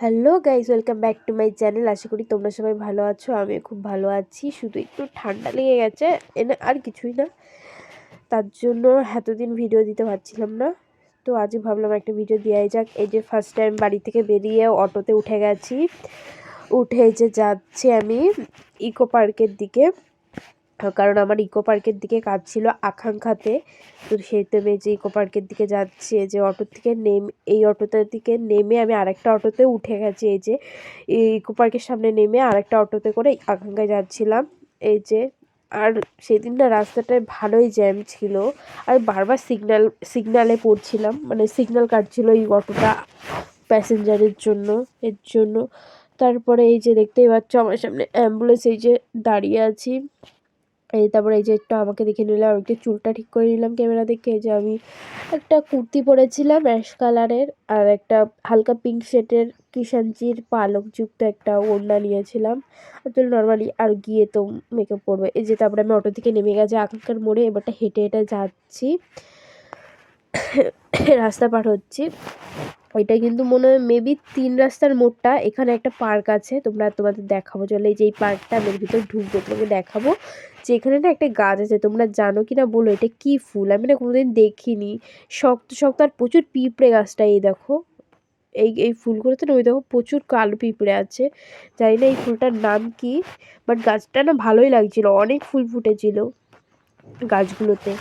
Hello guys welcome back to my channel. আশা করি তোমরা সবাই ভালো আছো আমি খুব ভালো আছি। শুধু একটু ঠান্ডা লেগে গেছে, এনে আর কিছুই না। তার জন্য এতদিন ভিডিও দিতে পারছিলাম না। তো আজই ভাবলাম একটা ভিডিও দেওয়াই যাক। এই যে ফার্স্ট টাইম বাড়ি থেকে বেরিয়ে অটোতে উঠে গেছি। উঠে যে যাচ্ছি আমি ইকো পার্কের দিকে। কারণ আমার ইকো পার্কের দিকে কাজ ছিল আকাঙ্ক্ষাতে তো সেই তো আমি যে ইকো পার্কের দিকে যাচ্ছি যে অটো থেকে নেম, এই অটোটার দিকে নেমে আমি আরেকটা অটোতে উঠে গেছি। এই যে ইকো পার্কের সামনে নেমে আরেকটা অটোতে করে আকাঙ্ক্ষায় যাচ্ছিলাম। এই যে আর সেদিন না রাস্তাটায় ভালোই জ্যাম ছিল। আর বারবার সিগন্যাল সিগন্যালে পড়ছিলাম। মানে সিগন্যাল কাটছিল এই অটোটা প্যাসেঞ্জারের জন্য, এর জন্য। তারপরে এই যে দেখতেই পাচ্ছ আমার সামনে অ্যাম্বুলেন্স এই যে দাঁড়িয়ে আছি। এই তারপরে এই যে একটু আমাকে দেখে নিলাম একটু চুলটা ঠিক করে নিলাম ক্যামেরা দেখে যে আমি একটা কুর্তি পরেছিলাম অ্যাশ কালারের আর একটা হালকা পিঙ্ক শেডের কিষানজির পালকযুক্ত একটা ওড়না নিয়েছিলাম। তো নর্মালি আর গিয়ে তো মেকআপ করব। এই যে তারপরে আমি অটো থেকে নেমে গেছি আকাঙ্কার মোড়ে, এবারটা হেঁটে হেঁটে যাচ্ছি। রাস্তা পার হচ্ছি। ওইটা কিন্তু মনে হয় মেবি তিন রাস্তার মোড়টা, এখানে একটা পার্ক আছে, তোমরা তোমাদের দেখাবো। চলে এই যে এই পার্কটা আমি ভিতরে ঢুকবো, তোমাকে দেখাবো। যে এখানে না একটা গাছ আছে, তোমরা জানো কি না বলো, এটা কি ফুল? আমি না কোনোদিন দেখিনি। শক্ত শক্ত আর প্রচুর পিঁপড়ে গাছটা, এই দেখো। এই এই ফুলগুলোতে না ওই দেখো প্রচুর কালো পিঁপড়ে আছে। জানি না এই ফুলটার নাম কি বাট গাছটা না ভালোই লাগছিল, অনেক ফুল ফুটেছিল গাছগুলোতে।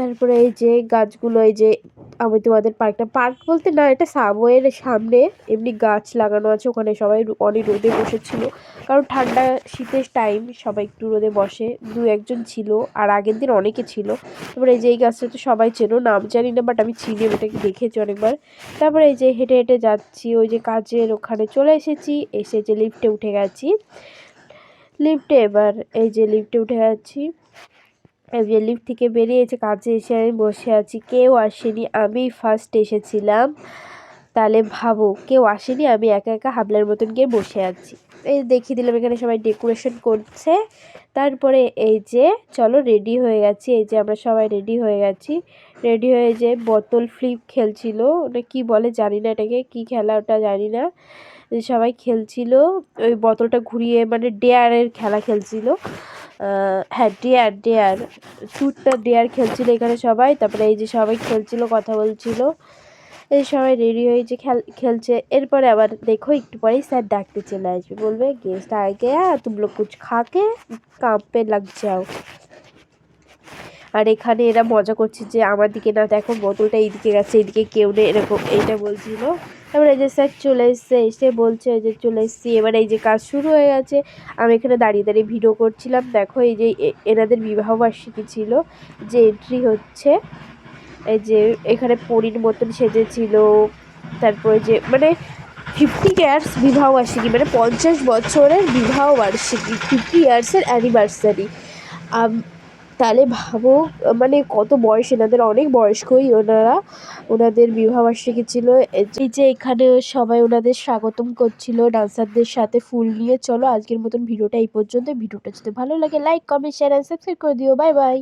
তারপরে এই যে গাছগুলো, এই যে আমি তোমাদের পার্কটা, পার্ক বলতে না, এটা সাবওয়ের সামনে এমনি গাছ লাগানো আছে, ওখানে সবাই অনেক রোদে বসেছিল। কারণ ঠান্ডা শীতের টাইম সবাই একটু রোদে বসে। দু একজন ছিল, আর আগের দিন অনেকে ছিল। তারপরে এই যে এই গাছটা তো সবাই চেনো, নাম জানি না বাট আমি চিনি ওটাকে দেখেছি অনেকবার। তারপরে এই যে হেঁটে হেঁটে যাচ্ছি, ওই যে কাজের ওখানে চলে এসেছি, এসে যে লিফটে উঠে গেছি। লিফটে এবার, এই যে লিফটে উঠে যাচ্ছি লিফট থেকে বেরিয়েছে কাজে এসে আমি বসে আছি। কেউ আসেনি, আমি ফার্স্ট এসেছিলাম। তাহলে ভাবো, কেউ আসেনি, আমি একা একা হাবলার মতন গিয়ে বসে আছি। এই দেখিয়ে দিলাম এখানে সবাই ডেকোরেশন করছে। তারপরে এই যে, চলো রেডি হয়ে গেছি। এই যে আমরা সবাই রেডি হয়ে গেছি। রেডি হয়ে যে বোতল ফ্লিপ খেলছিল। ওটা কী বলে জানি না এটাকে, কী খেলা ওটা জানি না। সবাই খেলছিল। ওই বোতলটা ঘুরিয়ে মানে ডেয়ারের খেলা খেলছিল। হ্যাঁ ডেয়ার ডেয়ার টুটটা ডেয়ার খেলছিল এখানে সবাই। তারপরে এই যে সবাই খেলছিল, কথা বলছিল। এই সবাই রেডি হয়েছে খেল, খেলছে। এরপরে আবার দেখো, একটু পরেই স্যার ডাকতে চলে আসবে। বলবে গেস্ট আগে তুম লোক কুছ খাকে কাম পে লাগ যাও আর এখানে এরা মজা করছে যে, আমার দিকে না দেখো, বোতলটা এইদিকে গেছে, এইদিকে কেউ নেই, এরকম, এইটা বলছিল। তারপরে এই যে স্যার চলে এসছে, এসে বলছে যে চলে এসছি। এবার এই যে কাজ শুরু হয়ে গেছে। আমি এখানে দাঁড়িয়ে দাঁড়িয়ে ভিডিও করছিলাম। দেখো এই যে এনাদের বিবাহবার্ষিকী ছিল, যে এন্ট্রি হচ্ছে। এই যে এখানে পরীর মতন সেজেছিল। তারপরে যে মানে ফিফটি ইয়ার্স বিবাহবার্ষিকী মানে পঞ্চাশ বছরের বিবাহবার্ষিকী ফিফটি ইয়ার্সের অ্যানিভার্সারি তাহলে ভাবো মানে কত বয়স এনাদের? অনেক বয়স্কই ওনারা। ওনাদের বিবাহবার্ষিকী ছিল। এই যে এখানে সবাই ওনাদের স্বাগতম করছিল, ডান্সারদের সাথে ফুল নিয়ে। চলো আজকের মতন ভিডিওটা এই পর্যন্ত ভিডিওটা যদি ভালো লাগে like comment share and subscribe করে দিও। Bye bye